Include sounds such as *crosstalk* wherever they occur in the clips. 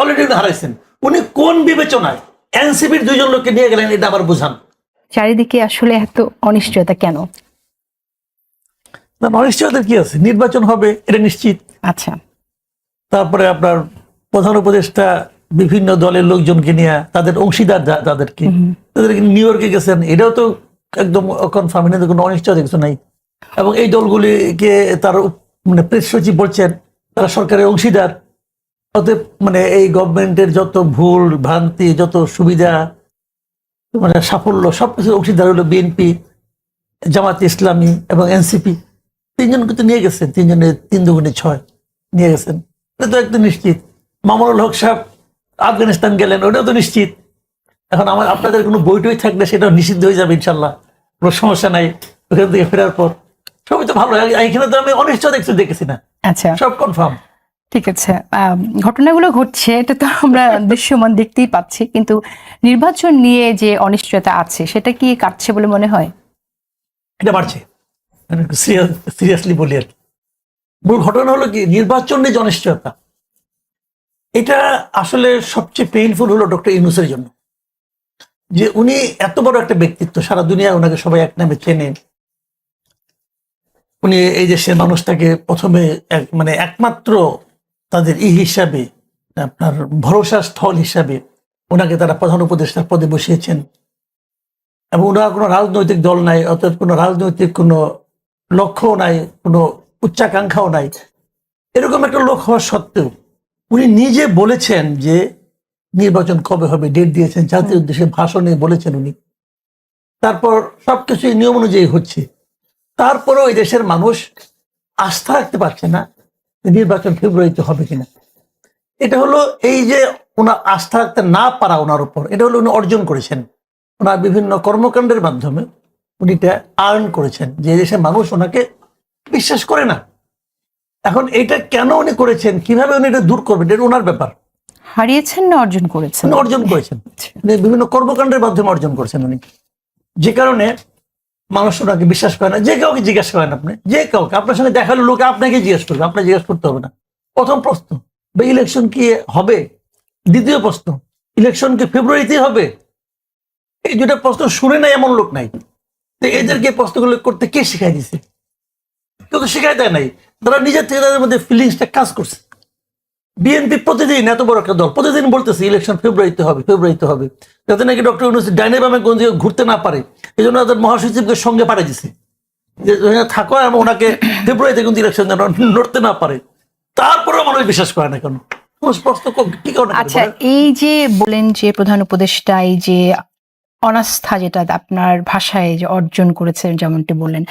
Already উনি হারাইছেন। উনি কোন বিবেচনায়? এনসিপির দুইজন লোককে নিয়ে গেলেন এটা আবার বুঝান। চারিদিকে আসলে এত অনিশ্চয়তা কেন? না অনিশ্চয়তার কি আছে? নির্বাচন হবে এটা নিশ্চিত। আচ্ছা। তারপরে আপনার প্রধান উপদেষ্টা বিভিন্ন দলের লোকজনকে নিয়ে তাদের অংশীদার যা- যাদেরকে তাদেরকে নিউ ইয়র্কে গেছেন এটাও তো একদম কনফার্ম এটা কোনো অনিশ্চয়তা কিছু নাই। এবং এই দলগুলিকে তার মানে প্রেস সচিব বলছেন তারা সরকারের অংশীদার। অতএব মানে এই গভর্নমেন্টের যত ভুল ভ্রান্তি যত সুবিধা মানে সাফল্য সবকিছু অংশীদার হলো বিএনপি জামাত ইসলামী এবং এনসিপি তিনজন কিন্তু নিয়ে গেছেন তিনজনের তিন দুগুণে ছয় নিয়ে গেছেন। এটা তো একদম নিশ্চিত। মামুনুল হক সাহেব আফগানিস্তান গেলেন ওটাও তো নিশ্চিত। এখন আমার আপনাদের কোনো বই টই থাকলে সেটাও নিষিদ্ধ হয়ে যাবে ইনশাল্লাহ কোনো সমস্যা নাই ওখান থেকে ফেরার পর। সবই তো ভালো এখানে তো আমি অনিশ্চয় দেখছি দেখেছি না। আচ্ছা। সব কনফার্ম ঠিক আছে ঘটনাগুলো ঘটছে এটা তো আমরা *laughs* দৃশ্যমান দেখতেই পাচ্ছি কিন্তু নির্বাচন নিয়ে যে অনিশ্চয়তা আছে সেটা কি কাটছে বলে মনে হয়? এটা বাড়ছে। সিরিয়াসলি বলি আর কি। মূল ঘটনা হলো কি নির্বাচন নিয়ে অনিশ্চয়তা এটা আসলে সবচেয়ে পেইনফুল হলো ডক্টর ইউনুসের জন্য। যে উনি এত বড় একটা ব্যক্তিত্ব সারা দুনিয়া ওনাকে সবাই এক নামে চেনেন উনি এই দেশের মানুষটাকে প্রথমে এক মানে একমাত্র তাদের ই হিসাবে, আপনার ভরসা স্থল হিসাবে ওনাকে তারা প্রধান উপদেষ্টার পদে বসিয়েছেন। এবং ওনার কোনো রাজনৈতিক দল নাই, অর্থাৎ কোনো রাজনৈতিক কোনো লক্ষ্যও নাই, কোনো উচ্চাকাঙ্ক্ষাও নাই। এরকম একটা লোক হওয়া সত্ত্বেও উনি নিজে বলেছেন যে নির্বাচন কবে হবে, ডেট দিয়েছেন, জাতির উদ্দেশ্যে ভাষণে বলেছেন উনি। তারপর সব সবকিছু নিয়ম অনুযায়ী হচ্ছে। তারপরেও এই দেশের মানুষ আস্থা রাখতে পারছে না। নির্বাচন ফেব্রুয়ারিতে হবে কিনা। এটা হলো এই যে ওনার আস্থা রাখতে না পারা ওনার উপর এটা হলো উনি অর্জন করেছেন। ওনার বিভিন্ন কর্মকাণ্ডের মাধ্যমে উনি এটা আর্ন করেছেন। যে দেশের মানুষ ওনাকে বিশ্বাস করে না। এখন এটা কেন উনি করেছেন কীভাবে উনি এটা দূর করবেন এটা ওনার ব্যাপার। হারিয়েছেন না অর্জন করেছেন? অর্জন করেছেন। বিভিন্ন কর্মকাণ্ডের মাধ্যমে অর্জন করেছেন উনি। যে কারণে মানুষ ওনাকে বিশ্বাস করে না, যে কাউকে জিজ্ঞাসা করেন আপনি, যে কাউকে, আপনার সঙ্গে দেখাল লোকে আপনাকে জিজ্ঞেস করবে, আপনাকে জিজ্ঞেস করতে হবে না। প্রথম প্রশ্ন ইলেকশন কি হবে? দ্বিতীয় প্রশ্ন ইলেকশন কি ফেব্রুয়ারিতে হবে? এই দুটা প্রশ্ন শুনে নাই এমন লোক নাই। তো এদেরকে প্রশ্নগুলো করতে কে শিখাই দিছে? কেউ তো শিখাই দেয় নাই। তারা নিজের থেকে তাদের মধ্যে ফিলিংসটা কাজ করছে। বিএনপি প্রতিদিন এত বড় একটা দল প্রতিদিন বলতেছে ইলেকশন ফেব্রুয়ারিতে হবে ফেব্রুয়ারিতে হবে। যাতে নাকি ডক্টর ইউনুস ডাইনাবামে কোন দিকে ঘুরতে না পারে। এই জন্য তাদের মহাসচিবকে সঙ্গে পাঠিয়ে দিছে। যে থাকো এবং ওনাকে ফেব্রুয়ারিতে কিন্তু ইলেকশন যেন নড়তে না পারে। তারপরেও মানুষ বিশ্বাস করে না কেন? আচ্ছা এই যে বলেন যে প্রধান উপদেষ্টা এই যে অনাস্থা যেটা আপনার ভাষায় যে অর্জন করেছেন যেমনটি বললেন।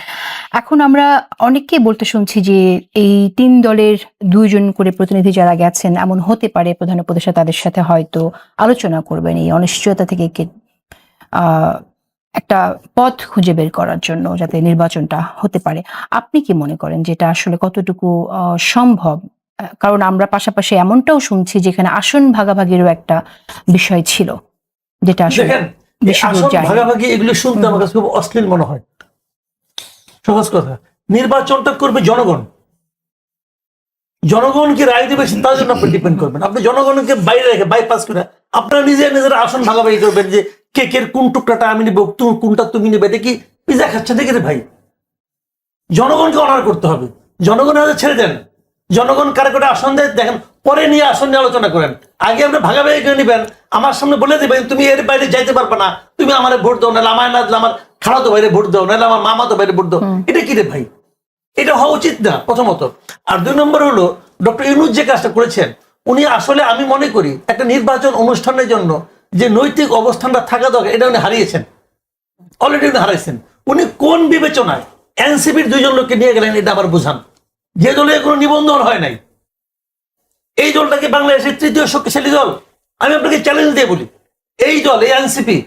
এখন আমরা অনেককেই বলতে শুনছি যে এই তিন দলের দুইজন করে প্রতিনিধি যারা গেছেন, এমন হতে পারে প্রধান উপদেষ্টা তাদের সাথে হয়তো আলোচনা করবেন এই অনিশ্চয়তা থেকে একটা পথ খুঁজে বের করার জন্য যাতে নির্বাচনটা হতে পারে। আপনি কি মনে করেন যেটা আসলে কতটুকু সম্ভব? কারণ আমরা পাশাপাশি এমনটাও শুনছি যেখানে আসন ভাগাভাগিরও একটা বিষয় ছিল, যেটা আসলে ভাগাভাগি এগুলো শুনতে আমার কাছে খুব অশ্লীল মনে হয়। সহজ কথা। নির্বাচনটা করবে জনগণ। জনগণকে রায় দেবে তার জন্য আপনি ডিপেন্ড করবেন। আপনি জনগণকে বাইরে রেখে বাইপাস করে আপনারা নিজে নিজের আসন ভাগাভাগি করবেন যে কেকের কোন টুকরাটা আমি নিব তুমি কোনটা তুমি নেবে এটা কি পিজা খাচ্ছে দেখে রে ভাই। জনগণকে অনার করতে হবে। জনগণের ছেড়ে দেন। জনগণ কারে করে আসন দেয় দেখেন পরে নিয়ে আসন নিয়ে আলোচনা করেন। আগে আপনি ভাগাভাগি করে নেবেন আমার সামনে বলে দেবেন তুমি এর বাইরে যাইতে পারবে না তুমি আমার ভোট দাও নাহলে আমার না আমার খালাতো বাইরে ভোট দাও নাহলে আমার মামা তো বাইরে ভোট দাও। এটা কি রে ভাই? এটা হওয়া উচিত না প্রথমত। আর দুই নম্বর হলো ডক্টর ইউনুস যে কাজটা করেছেন উনি আসলে আমি মনে করি একটা নির্বাচন অনুষ্ঠানের জন্য যে নৈতিক অবস্থানটা থাকা দরকার এটা উনি হারিয়েছেন। অলরেডি উনি হারাইছেন। উনি কোন বিবেচনায় এনসিপির দুইজন লোককে নিয়ে গেলেন এটা আবার বুঝান। যে দলে কোনো নিবন্ধন হয় নাই এই দলটাকে বাংলাদেশের তৃতীয় শক্তিশালী দল। আমি আপনাকে চ্যালেঞ্জ দিয়ে বলি এই দল এই এনসিপি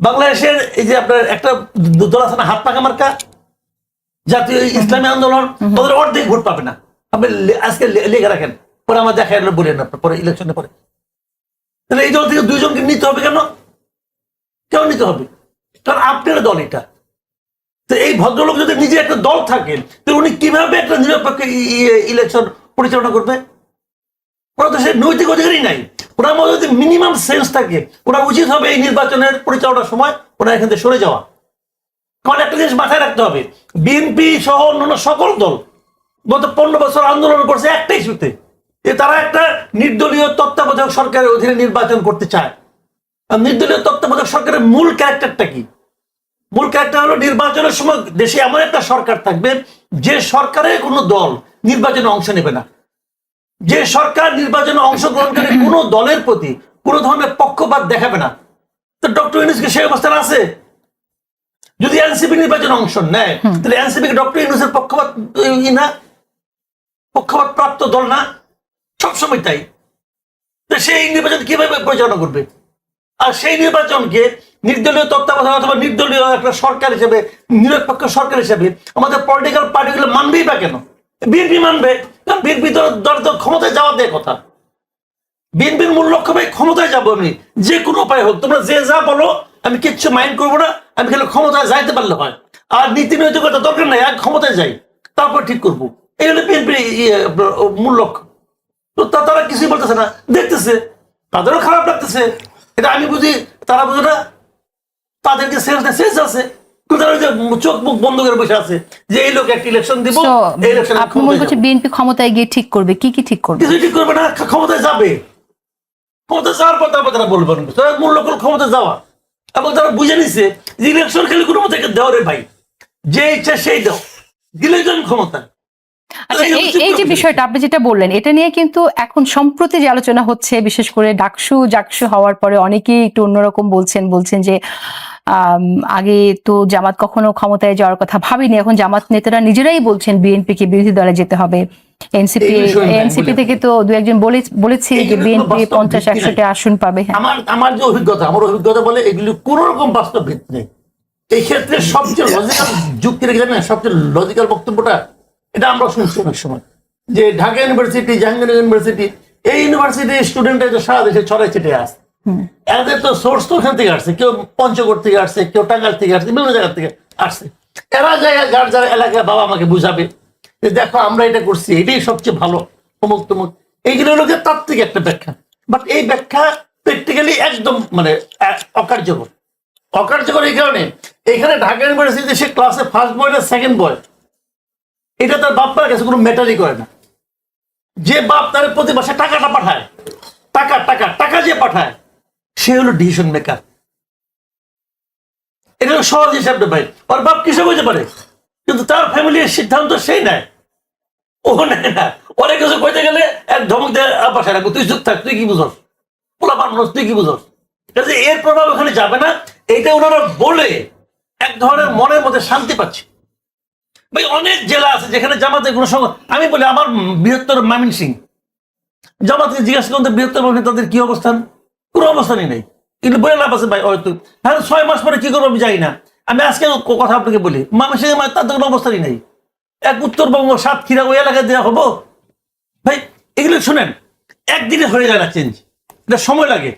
বাংলাদেশের এই যে আপনার একটা দল আছে না হাত পাকা মার্কা জাতীয় ইসলামী আন্দোলন ওদের অর্ধেক ভোট পাবে না। আপনি আজকে লিখে রাখেন পরে আমার দেখা গেলো বলেন আপনার পরে ইলেকশনে পরে। তাহলে এই দল থেকে দুইজনকে নিতে হবে কেন? কেন নিতে হবে? কারণ আপনার দল এটা। তো এই ভদ্রলোক যদি নিজে একটা দল থাকেন তো উনি কীভাবে একটা নিরপেক্ষ ইলেকশন পরিচালনা করবে? ওরা তো সে নৈতিক অধিকারই নাই। ওনার মধ্যে যদি মিনিমাম সেন্স থাকে। ওরা উচিত হবে এই নির্বাচনের পরিচালনার সময় ওরা এখান থেকে সরে যাওয়া। কারণ একটা জিনিস মাথায় রাখতে হবে, বিএনপি সহ অন্যান্য সকল দল গত পনেরো বছর আন্দোলন করছে একটা ইস্যুতে যে তারা একটা নির্দলীয় তত্ত্বাবধায়ক সরকারের অধীনে নির্বাচন করতে চায়। আর নির্দলীয় তত্ত্বাবধায়ক সরকারের মূল ক্যারেক্টারটা কি? মূল ক্যারেক্টার হলো নির্বাচনের সময় দেশে এমন একটা সরকার থাকবে যে সরকারের কোনো দল নির্বাচনে অংশ নেবে না। যে সরকার নির্বাচনে অংশগ্রহণকারী কোনো দলের প্রতি কোনো ধরনের পক্ষপাত দেখাবে না। তো ডক্টর ইউনুসকে সেই অবস্থান আছে। যদি এনসিপি নির্বাচনে অংশ নেয় তাহলে এনসিপি ডক্টর ইউনুসের পক্ষপাত না পক্ষপাত প্রাপ্ত দল না। সবসময় তাই। তো সেই নির্বাচন কীভাবে পরিচালনা করবে? আর সেই নির্বাচনকে নির্দলীয় তত্ত্বাবধায়ক অথবা নির্দলীয় একটা সরকার হিসেবে, নিরপেক্ষ সরকার হিসেবে আমাদের পলিটিক্যাল পার্টিগুলো মানবেই বা কেন? বিএনপি মানবে। কারণ বিএনপি দল তো ক্ষমতায় যাওয়া দেয় কথা। বিএনপির মূল লক্ষ্য ভাই ক্ষমতায় যাব আমি। যে কোনো উপায় হোক। তোমরা যে যা বলো, আমি কিচ্ছু মাইন্ড করব না। আমি খালি ক্ষমতায় যাইতে পারলে হয়। আর নীতি নৈতিকতা দরকার নাই এক ক্ষমতায় যাই। তারপর ঠিক করব। এই হলো বিএনপির মূল লক্ষ্য। তো তা, তারা কিছুই বলতেছে না। দেখতেছে। তাদেরও খারাপ লাগতেছে। এটা আমি বুঝি, তারা বুঝে না। তাদেরকে না সেন্স আছে। চোখ মুখ বন্ধ করে বসে আছে? যে এই লোক একটা ইলেকশন দিব এই ইলেকশন আপনি মনে করছেন বিএনপি ক্ষমতায় গিয়ে ঠিক করবে? কি কি ঠিক করবে? কিছু ঠিক করবে না ক্ষমতায় যাবে। ক্ষমতায় যাওয়ার পর তারপর তারা বলবেন মূল হলো যাওয়া। এবং তারা বুঝে নিছে যে ইলেকশন খেলে কোনো মতো দেওয়া রে ভাই। যে ইচ্ছা সেই দাও। দিলে ক্ষমতা আচ্ছা এই এই যে বিষয়টা আপনি যেটা বললেন এটা নিয়ে কিন্তু এখন সম্প্রতি যে আলোচনা হচ্ছে বিশেষ করে ডাকসু জাকসু হওয়ার পরে অনেকেই একটু অন্যরকম বলছেন বলছেন যে আগে তো জামাত কখনো ক্ষমতায় যাওয়ার কথা ভাবিনি এখন জামাত নেতারা নিজেরাই বলছেন বিএনপি কে বিরোধী দলে যেতে হবে। এনসিপি এনসিপি থেকে তো দু একজন বলে বলেছে যে বিএনপি পঞ্চাশ। একশোটা আসন পাবে হ্যাঁ। আমার আমার যে অভিজ্ঞতা আমার অভিজ্ঞতা বলে এগুলি কোন রকম বাস্তব ভিত্তি নেই। এই ক্ষেত্রে সবচেয়ে লজিক্যাল যুক্তি রেখে সবচেয়ে লজিক্যাল বক্তব্যটা এটা আমরা শুনছি অনেক সময়। যে ঢাকা ইউনিভার্সিটি জাহাঙ্গীর ইউনিভার্সিটি এই ইউনিভার্সিটির স্টুডেন্টরা যে সারা দেশে ছড়াই ছিটে আসে এদের তো সোর্স তো ওখান থেকে আসছে কেউ পঞ্চগড় থেকে আসছে কেউ টাঙ্গাল থেকে আসছে বিভিন্ন জায়গা থেকে আসছে। এরা জায়গায় যার যার এলাকায় বাবা আমাকে বুঝাবে যে দেখো আমরা এটা করছি এটাই সবচেয়ে ভালো অমুক তমুক। এইগুলো হলো গিয়ে তাত্ত্বিক একটা ব্যাখ্যা। বাট এই ব্যাখ্যা প্র্যাকটিক্যালি একদম মানে অকার্যকর। অকার্যকর এই কারণে এখানে ঢাকা ইউনিভার্সিটিতে সে ক্লাসে ফার্স্ট বয় না সেকেন্ড বয় এটা তার বাপ্পার কাছে কোনো ম্যাটারই করে না। যে বাপ তার প্রতি মাসে টাকাটা পাঠায়, টাকা টাকা টাকা যে পাঠায়, সে হলো ডিসিশন মেকার এটা সহজ হিসাব ভাই। ওর বাপ কৃষক হইতে পারে? কিন্তু তার ফ্যামিলির সিদ্ধান্ত সেই নেয়। ও নেয় না। অনেক কিছু কইতে গেলে এক ধমক দেয় বাসায় রাখব, তুই চুপ থাক, তুই কি বুঝস? পোলা মানুষ, তুই কি বুঝস? এর প্রভাব ওখানে যাবে না। এইটা ওনারা বলে এক ধরনের মনের মধ্যে শান্তি পাচ্ছে। ভাই, অনেক জেলা আছে যেখানে জামাতে কোনো সঙ্গ আমি বলি, আমার বৃহত্তর মামিন সিং। জামাতকে জিজ্ঞাসা করতে বৃহত্তর মামিন তাদের কি অবস্থান? কোনো অবস্থানই নেই। কিন্তু বলে লাভ আছে ভাই হয়তো হ্যাঁ ছয় মাস পরে কি করব আমি জানি না। আমি আজকে কথা আপনাকে বলি, মামিন সিং তাদের কোনো অবস্থানই নেই। এক উত্তরবঙ্গ সাতক্ষীরা ওই এলাকায় দেওয়া হব? ভাই, এগুলো শুনেন, একদিনে হয়ে যায় না চেঞ্জ এটা সময় লাগে।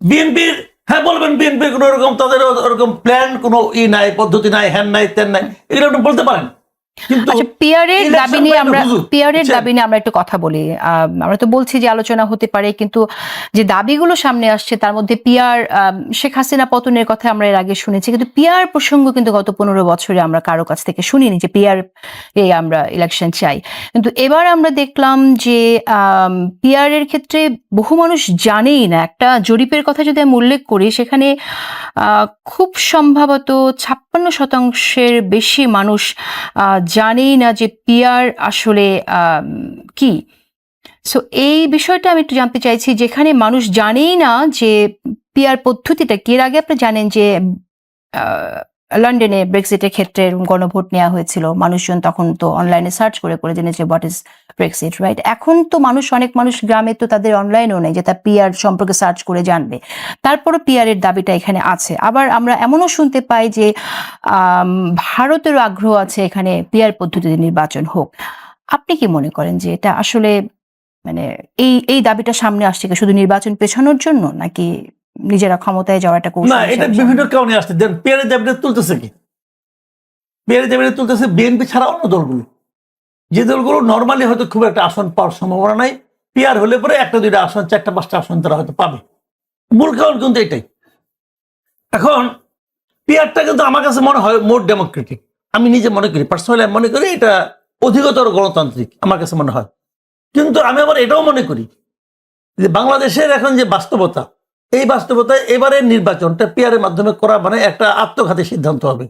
বিএনপির হ্যাঁ বলবেন বিএনপির কোনো ওরকম তাদের ওরকম প্ল্যান কোনো ই নাই, পদ্ধতি নাই হ্যান নাই তেন নাই, এগুলো আপনি বলতে পারেন। আচ্ছা পিয়ারের দাবি নিয়ে আমরা পিয়ারের দাবি নিয়ে আমরা একটু কথা বলি। আমরা তো বলছি যে আলোচনা হতে পারে কিন্তু যে দাবিগুলো সামনে আসছে তার মধ্যে পিয়ার শেখ হাসিনা পতনের কথা আমরা এর আগে শুনেছি কিন্তু পিয়ার প্রসঙ্গ কিন্তু গত পনেরো বছরে আমরা কারও কাছ থেকে শুনিনি যে পিয়ার এ আমরা ইলেকশন চাই। কিন্তু এবার আমরা দেখলাম যে পিয়ারের ক্ষেত্রে বহু মানুষ জানেই না একটা জরিপের কথা যদি আমি উল্লেখ করি সেখানে আহ, খুব সম্ভবত ছাপ্পান্ন শতাংশের বেশি মানুষ জানেই না যে পিয়ার আসলে কি। সো এই বিষয়টা আমি একটু জানতে চাইছি, যেখানে মানুষ জানেই না যে পিয়ার পদ্ধতিটা, কি এর আগে আপনি জানেন যে লন্ডনে ব্রেক্সিটের ক্ষেত্রে গণভোট নেওয়া হয়েছিল। মানুষজন তখন তো অনলাইনে সার্চ করে করে জেনেছে হোয়াট ইজ ব্রেক্সিট রাইট এখন তো মানুষ, অনেক মানুষ গ্রামে তো তাদের অনলাইনেও নেই যে তার পিয়ার সম্পর্কে সার্চ করে জানবে। তারপরও পিয়ারের দাবিটা এখানে আছে। আবার আমরা এমনও শুনতে পাই যে ভারতেরও আগ্রহ আছে এখানে পিয়ার পদ্ধতিতে নির্বাচন হোক। আপনি কি মনে করেন যে এটা আসলে মানে এই এই দাবিটা সামনে আসছে শুধু নির্বাচন পেছানোর জন্য নাকি নিজেরা ক্ষমতায় যাওয়ার একটা কৌশল না এটা বিভিন্ন কারণে আসছে। দেন পেয়ারে দাবিটা তুলতেছে কি? পেয়ারে দাবিটা তুলতেছে বিএনপি ছাড়া অন্য দলগুলো। যে দলগুলো নর্মালি হয়তো খুব একটা আসন পাওয়ার সম্ভাবনা নাই। পেয়ার হলে পরে একটা দুইটা আসন চারটা পাঁচটা আসন তারা হয়তো পাবে। মূল কারণ কিন্তু এটাই। এখন পেয়ারটা কিন্তু আমার কাছে মনে হয় মোর ডেমোক্রেটিক আমি নিজে মনে করি পার্সোনালি আমি মনে করি এটা অধিকতর গণতান্ত্রিক আমার কাছে মনে হয়। কিন্তু আমি আবার এটাও মনে করি যে বাংলাদেশের এখন যে বাস্তবতা এই বাস্তবতায় এবারের নির্বাচনটা পিয়ারের মাধ্যমে করা মানে একটা আত্মঘাতী সিদ্ধান্ত হবে।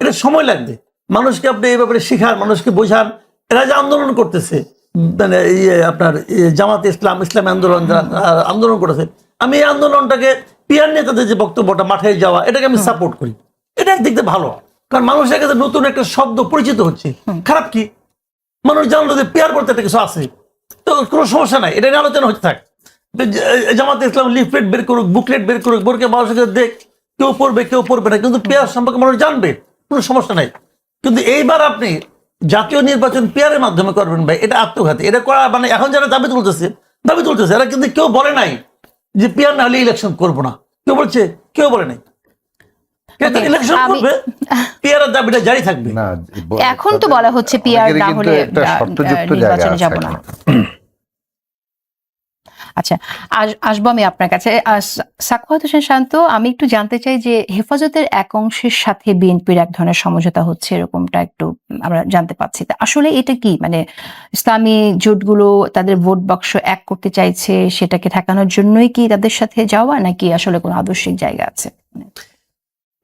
এটা সময় লাগবে। মানুষকে আপনি এই ব্যাপারে শিখান, মানুষকে বোঝান। এরা যে আন্দোলন করতেছে মানে ইয়ে আপনার জামাত ইসলাম, ইসলামী আন্দোলন আন্দোলন করেছে, আমি এই আন্দোলনটাকে পিয়ার নেতাদের যে বক্তব্যটা মাঠে যাওয়া, এটাকে আমি সাপোর্ট করি। এটা দিয়ে ভালো। কারণ মানুষের কাছে নতুন একটা শব্দ পরিচিত হচ্ছে। খারাপ কি? মানুষ জানলো যে পেয়ার করতে একটা কিছু আছে। তো কোনো সমস্যা নাই। এটা নিয়ে আলোচনা হচ্ছে থাক। জামাতে ইসলাম লিফলেট বের করুক বুকলেট বের করুক বোরকে মানুষের কাছে দেখ কেউ পড়বে কেউ পড়বে না কিন্তু পেয়ার সম্পর্কে মানুষ জানবে কোনো সমস্যা নাই। কিন্তু এইবার আপনি জাতীয় নির্বাচন পেয়ারের মাধ্যমে করবেন ভাই এটা আত্মঘাতী। এটা করা মানে এখন যারা দাবি তুলতেছে দাবি তুলতেছে এরা কিন্তু কেউ বলে নাই যে পেয়ার না হলে ইলেকশন করব না। কেউ বলছে কেউ বলে নাই। কিন্তু ইলেকশন আমি- করবে পেয়ারের দাবিটা জারি থাকবে। না এখন তো বলা হচ্ছে পিয়ার না হলে নির্বাচনে যাব না। *clears throat* আচ্ছা আস- আসব আমি আপনার কাছে। সাক্ষাৎ হোসেন শান্ত আমি একটু জানতে চাই যে হেফাজতের এক অংশের সাথে বিএনপির এক ধরনের সমঝোতা হচ্ছে এরকমটা একটু আমরা জানতে পাচ্ছি আসলে এটা কি? মানে ইসলামী জোটগুলো তাদের ভোট বাক্স এক করতে চাইছে, সেটাকে ঠেকানোর জন্যই কি তাদের সাথে যাওয়া, নাকি আসলে কোনো আদর্শিক জায়গা আছে?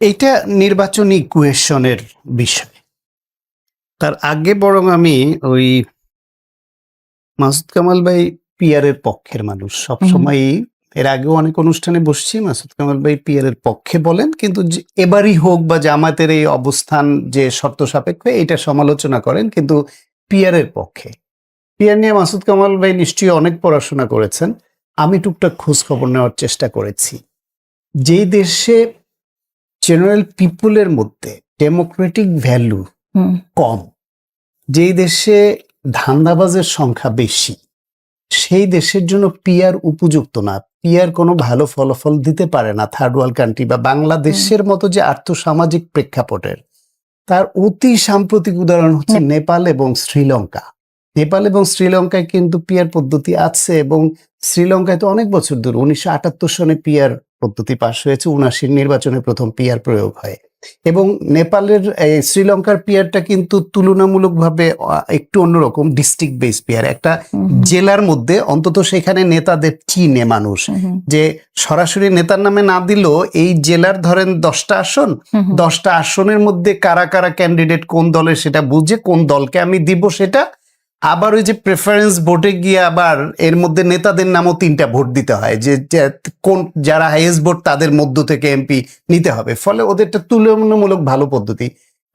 এইটা নির্বাচনী কুয়েশনের বিষয়। তার আগে বরং আমি ওই মাসুদ কামাল ভাই পিয়ারের পক্ষের মানুষ। সবসময়ই এর আগেও অনেক অনুষ্ঠানে বসছি মাসুদ কামাল ভাই পিয়ারের পক্ষে বলেন কিন্তু এবারই হোক বা জামাতের এই অবস্থান যে শর্ত সাপেক্ষ এটা সমালোচনা করেন কিন্তু পিয়ারের পক্ষে। পিয়ার নিয়ে মাসুদ কামাল ভাই নিশ্চয়ই অনেক পড়াশোনা করেছেন। আমি টুকটাক খোঁজ খবর নেওয়ার চেষ্টা করেছি। যেই দেশে জেনারেল পিপুলের মধ্যে ডেমোক্রেটিক ভ্যালু কম যেই দেশে ধান্দাবাজের সংখ্যা বেশি সেই দেশের জন্য পিয়ার উপযুক্ত না। পিয়ার কোনো ভালো ফলাফল দিতে পারে না থার্ড ওয়ার্ল্ড কান্ট্রি বা বাংলাদেশের মতো যে আর্থসামাজিক প্রেক্ষাপটের। তার অতি সাম্প্রতিক উদাহরণ হচ্ছে নেপাল এবং শ্রীলঙ্কা। নেপাল এবং শ্রীলঙ্কায় কিন্তু পিয়ার পদ্ধতি আছে এবং শ্রীলঙ্কায় তো অনেক বছর ধরে উনিশশো আটাত্তর সনে পিয়ার পদ্ধতি পাশ হয়েছে উনাশির নির্বাচনে প্রথম পিয়ার প্রয়োগ হয়। এবং নেপালের শ্রীলঙ্কার পিয়ারটা কিন্তু তুলনামূলকভাবে একটু অন্যরকম ডিস্ট্রিক্ট বেস পিয়ার একটা জেলার মধ্যে অন্তত সেখানে নেতাদের চিনে মানুষ। যে সরাসরি নেতার নামে না দিলেও এই জেলার ধরেন দশটা আসন। দশটা আসনের মধ্যে কারা কারা ক্যান্ডিডেট কোন দলের সেটা বুঝে কোন দলকে আমি দিব সেটা আবার ওই যে প্রেফারেন্স ভোটে গিয়ে আবার এর মধ্যে নেতাদের নামও তিনটা ভোট দিতে হয়, যে কোন, যারা হাইয়েস্ট ভোট তাদের মধ্য থেকে এমপি নিতে হবে। ফলে ওদেরটা তুলনামূলক ভালো পদ্ধতি।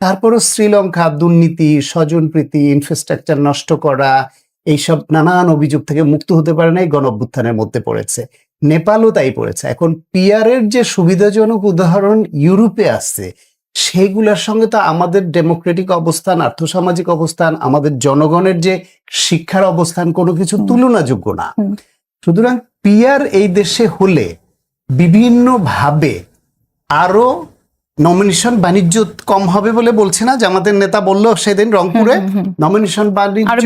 তারপরও শ্রীলঙ্কা, দুর্নীতি, স্বজনপ্রীতি ইনফ্রাস্ট্রাকচার নষ্ট করা, এইসব নানান অভিযোগ থেকে মুক্ত হতে পারে নাই গণ অভ্যুত্থানের মধ্যে পড়েছে। নেপালও তাই পড়েছে। এখন পিয়ারের যে সুবিধাজনক উদাহরণ ইউরোপে আসছে সেইগুলোর সঙ্গে তো আমাদের ডেমোক্রেটিক অবস্থান আর্থসামাজিক অবস্থান আমাদের জনগণের যে শিক্ষার অবস্থান কোনো কিছু। তুলনাযোগ্য না। সুতরাং পিয়ার এই দেশে হলে বিভিন্নভাবে আরও নমিনেশন বাণিজ্য কম হবে বলে বলছে না যে আমাদের নেতা বলল সেদিন রংপুরে। নমিনেশন বাণিজ্য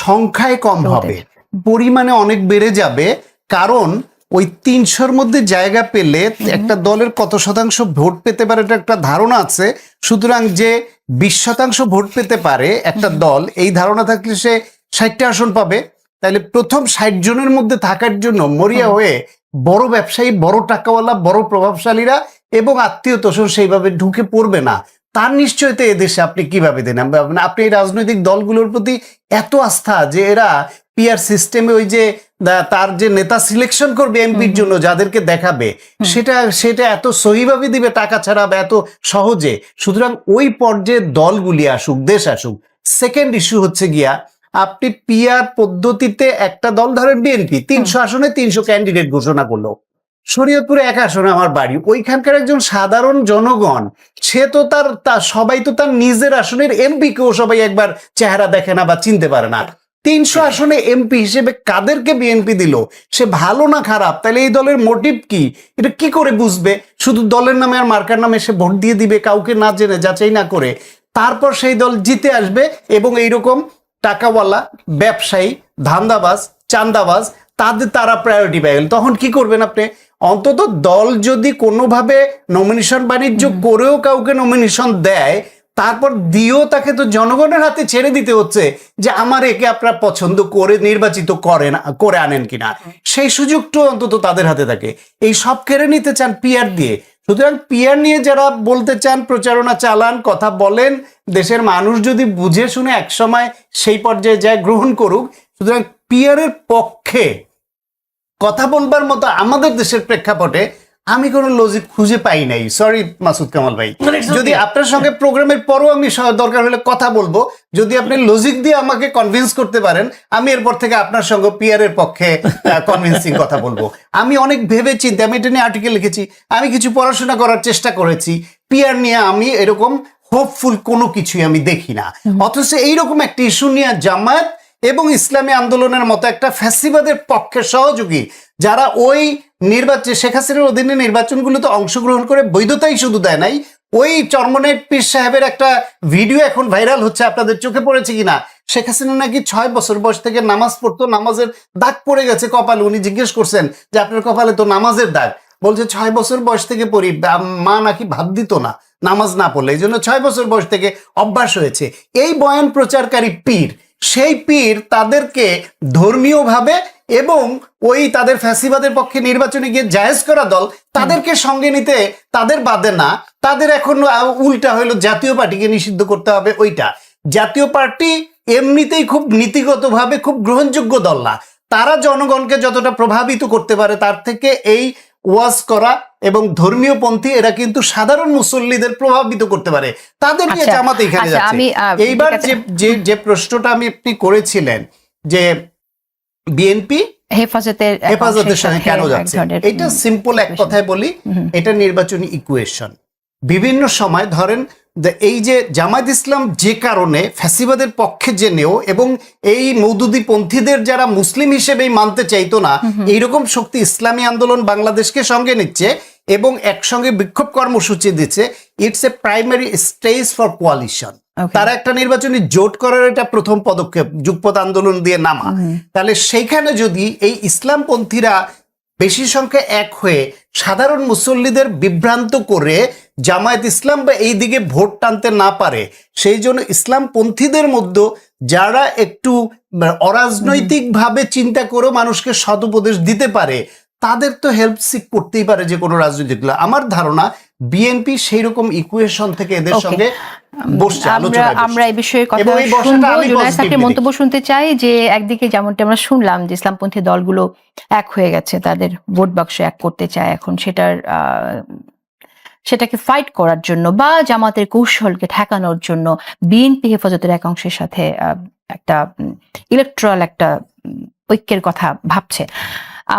সংখ্যায় কম হবে পরিমাণে অনেক বেড়ে যাবে কারণ ওই তিনশোর মধ্যে জায়গা পেলে একটা দলের কত শতাংশ ভোট পেতে পারে এটা একটা ধারণা আছে। সুতরাং যে বিশ শতাংশ ভোট পেতে পারে একটা দল এই ধারণা থাকলে সে ষাটটা আসন পাবে। তাহলে প্রথম ষাট জনের মধ্যে থাকার জন্য মরিয়া হয়ে বড় ব্যবসায়ী বড় টাকাওয়ালা বড় প্রভাবশালীরা এবং আত্মীয় তোষণ সেইভাবে ঢুকে পড়বে না। তার নিশ্চয়তা এদেশে আপনি কীভাবে দেন? আম- আপনি এই রাজনৈতিক দলগুলোর প্রতি এত আস্থা যে এরা পিআর সিস্টেমে ওই যে তার যে নেতা সিলেকশন করবে এমপির জন্য যাদেরকে দেখাবে সেটা সেটা এত সহিভাবে দিবে টাকা ছাড়া বা এত সহজে। সুতরাং ওই পর্যায়ে দলগুলি আসুক দেশ আসুক। সেকেন্ড ইস্যু হচ্ছে গিয়া আপনি পিআর পদ্ধতিতে একটা দল ধরেন বিএনপি তিনশো আসনে তিনশো ক্যান্ডিডেট ঘোষণা করল। শরীয়তপুরে এক আসনে আমার বাড়ি ওইখানকার একজন সাধারণ জনগণ সে তো তার সবাই তো তার নিজের আসনের এমপি কেও সবাই একবার চেহারা দেখে না বা চিনতে পারে না। তিনশো আসনে এমপি হিসেবে কাদেরকে বিএনপি দিল? সে ভালো না খারাপ? তাহলে এই দলের মোটিভ কি? এটা কি করে বুঝবে? শুধু দলের নামে আর মার্কার নামে সে ভোট দিয়ে দিবে কাউকে না জেনে যাচাই না করে। তারপর সেই দল জিতে আসবে এবং এইরকম টাকাওয়ালা ব্যবসায়ী ধান্দাবাজ চান্দাবাজ তাদের তারা প্রায়োরিটি গেল তখন কি করবেন আপনি? অন্তত দল যদি কোনোভাবে নমিনেশন বাণিজ্য করেও কাউকে নমিনেশন দেয় তারপর দিয়েও তাকে তো জনগণের হাতে ছেড়ে দিতে হচ্ছে যে আমার একে আপনারা পছন্দ করে নির্বাচিত করেন, করে আনেন কিনা। সেই সুযোগটা অন্তত তাদের হাতে থাকে। এই সব কেড়ে নিতে চান পিয়ার দিয়ে। সুতরাং পিয়ার নিয়ে যারা বলতে চান, প্রচারণা চালান, কথা বলেন, দেশের মানুষ যদি বুঝে শুনে একসময় সেই পর্যায়ে যায়, গ্রহণ করুক, সুতরাং পিয়ারের পক্ষে কথা বলবার মতো আমাদের দেশের প্রেক্ষাপটে আমি কোনো লজিক খুঁজে পাই নাই। সরি মাসুদ কামাল ভাই। মানে. যদি আপনার সঙ্গে প্রোগ্রামের পরও আমি দরকার হলে কথা বলব যদি আপনি লজিক দিয়ে আমাকে কনভিন্স করতে পারেন আমি এরপর থেকে আপনার সঙ্গে পিয়ারের পক্ষে কনভিন্সিং কথা বলব। আমি অনেক ভেবে চিন্তে আমি এটা নিয়ে আর্টিকেল লিখেছি আমি কিছু পড়াশোনা করার চেষ্টা করেছি পিয়ার নিয়ে আমি এরকম হোপফুল কোনো কিছুই আমি দেখি না। অথচ এইরকম একটা ইস্যু নিয়ে জামায়াত এবং ইসলামী আন্দোলনের মতো একটা ফ্যাসিবাদের পক্ষে সহযোগী যারা ওই নির্বাচন শেখ হাসিনার অধীনে নির্বাচনগুলোতে অংশগ্রহণ করে বৈধতাই শুধু দেয় নাই। ওই চরমনের পীর সাহেবের একটা ভিডিও এখন ভাইরাল হচ্ছে, আপনাদের চোখে পড়েছে কিনা? শেখ হাসিনা নাকি ছয় বছর বয়স থেকে নামাজ পড়তো, নামাজের দাগ পড়ে গেছে কপালে। উনি জিজ্ঞেস করছেন যে, আপনার কপালে তো নামাজের দাগ? বলছে, ছয় বছর বয়স থেকে পড়ি মা নাকি ভাব দিত না, নামাজ না পড়লে। এই জন্য ছয় বছর বয়স থেকে অভ্যাস হয়েছে। এই বয়ান প্রচারকারী পীর, সেই পীর তাদেরকে ধর্মীয়ভাবে এবং ওই তাদের ফ্যাসিবাদের পক্ষে নির্বাচনে গিয়ে জায়েজ করা দল তাদেরকে সঙ্গে নিতে তাদের বাদে না। তাদের এখন উল্টা হইল জাতীয় পার্টিকে নিষিদ্ধ করতে হবে ওইটা। জাতীয় পার্টি এমনিতেই খুব নীতিগতভাবে খুব গ্রহণযোগ্য দল না। তারা জনগণকে যতটা প্রভাবিত করতে পারে তার থেকে এই ওয়াজ করা এবং ধর্মীয় পন্থী এরা কিন্তু সাধারণ মুসল্লিদের প্রভাবিত করতে পারে। তাদের নিয়ে আচ্ছা, জামাত এখানে আচ্ছা, যাচ্ছে। এইবার যে যে যে প্রশ্নটা আমি আপনি করেছিলেন যে বিএনপি হেফাজতের হেফাজতের সঙ্গে কেন যাচ্ছে? এটা সিম্পল এক কথায় বলি এটা নির্বাচনী ইকুয়েশন বিভিন্ন সময় ধরেন এই যে জামায়াত ইসলাম যে কারণে ফ্যাসিবাদের পক্ষে জেনেও এবং এই মৌদুদি পন্থীদের যারা মুসলিম হিসেবেই মানতে চাইতো না এইরকম শক্তি ইসলামী আন্দোলন বাংলাদেশকে সঙ্গে নিচ্ছে এবং একসঙ্গে বিক্ষোভ কর্মসূচি দিচ্ছে। It's a primary stage for coalition. তারা একটা নির্বাচনী জোট করার এটা প্রথম পদক্ষেপ যুগপথ আন্দোলন দিয়ে নামা। তাহলে সেইখানে যদি এই ইসলামপন্থীরা বেশি সংখ্যায় এক হয়ে সাধারণ মুসল্লিদের বিভ্রান্ত করে জামায়াত ইসলাম বা এই দিকে ভোট টানতে না পারে সেই জন্য ইসলামপন্থীদের মধ্যে যারা একটু অরাজনৈতিকভাবে চিন্তা করে মানুষকে সদুপদেশ দিতে পারে তাদের তো হেল্প সিক করতেই পারে যে কোনো রাজনৈতিক। আমার ধারণা বিএনপি সেই রকম ইকুয়েশন থেকে এদের সঙ্গে আমরা এই বিষয়ে কথা শুনব। জুনায়দ মন্তব্য শুনতে চাই যে একদিকে যেমনটা আমরা শুনলাম যে ইসলামপন্থী দলগুলো এক হয়ে গেছে তাদের ভোট বাক্স এক করতে চায় এখন সেটার আহ, সেটাকে ফাইট করার জন্য বা জামাতের কৌশলকে ঠেকানোর জন্য বিএনপি হেফাজতের এক অংশের সাথে আহ, একটা ইলেকট্রাল একটা ঐক্যের কথা ভাবছে।